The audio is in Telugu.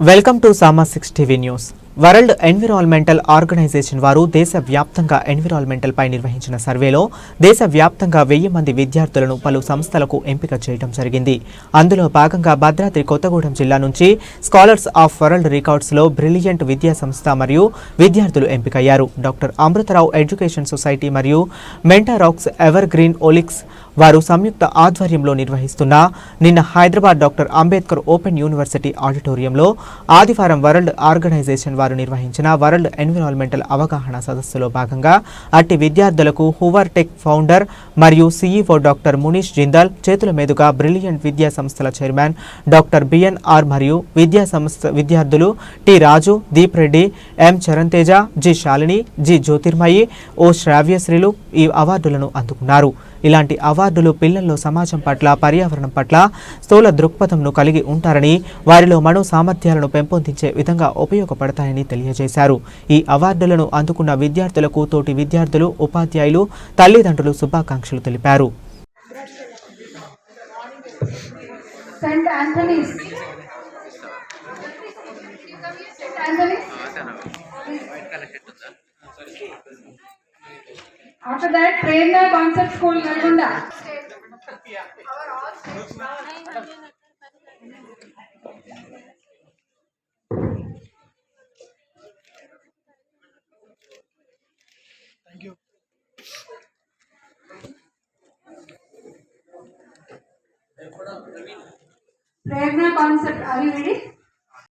Welcome to Sama six TV news. World environmental organisation వారు దేశవ్యాప్తంగా ఎన్విరాన్మెంటల్ పై నిర్వహించిన సర్వేలో దేశవ్యాప్తంగా వెయ్యి మంది విద్యార్థులను పలు సంస్థలకు ఎంపిక చేయడం జరిగింది. అందులో భాగంగా భద్రాద్రి కొత్తగూడెం జిల్లా నుంచి స్కాలర్స్ ఆఫ్ వరల్డ్ రికార్డ్స్లో బ్రిలియంట్ విద్యా సంస్థ మరియు విద్యార్థులు ఎంపికయ్యారు. డాక్టర్ అమృతరావు ఎడ్యుకేషన్ సొసైటీ మరియు మెంటారాక్స్ ఎవర్ గ్రీన్ ఒలిక్స్ వారు సంయుక్త ఆధ్వర్యంలో నిర్వహిస్తున్న నిన్న Hyderabad doctor Ambedkar open university ఆడిటోరియంలో ఆదివారం వరల్డ్ ఆర్గనైజేషన్ వారు నిర్వహించిన వరల్డ్ ఎన్విరాన్మెంటల్ అవగాహన సదస్సులో భాగంగా అట్టి విద్యార్థులకు హువర్ టెక్ ఫౌండర్ మరియు సీఈఓ డాక్టర్ మునీష్ జిందాల్ చేతుల మీదుగా బ్రిలియంట్ విద్యా సంస్థల చైర్మన్ డాక్టర్ బిఎన్ఆర్ మరియు విద్యా సంస్థ విద్యార్థులు T Raju Deep Reddy M Charan Teja G Shalini G Jyotirmayi O శ్రావ్యశ్రీలు ఈ అవార్డులను అందుకున్నారు. ఇలాంటి అవార్డులు పిల్లల్లో సమాజం పట్ల పర్యావరణం పట్ల స్థూల దృక్పథంను కలిగి ఉంటారని వారిలో మనో సామర్థ్యాలను పెంపొందించే విధంగా ఉపయోగపడతాయని తెలియజేశారు ఈ అవార్డులను అందుకున్న విద్యార్థులకు తోటి విద్యార్థులు ఉపాధ్యాయులు తల్లిదండ్రులు శుభాకాంక్షలు తెలిపారు. Saint Anthony's. After that, Prerna Concept School, Nalgonda. Prerna Concept, are you ready?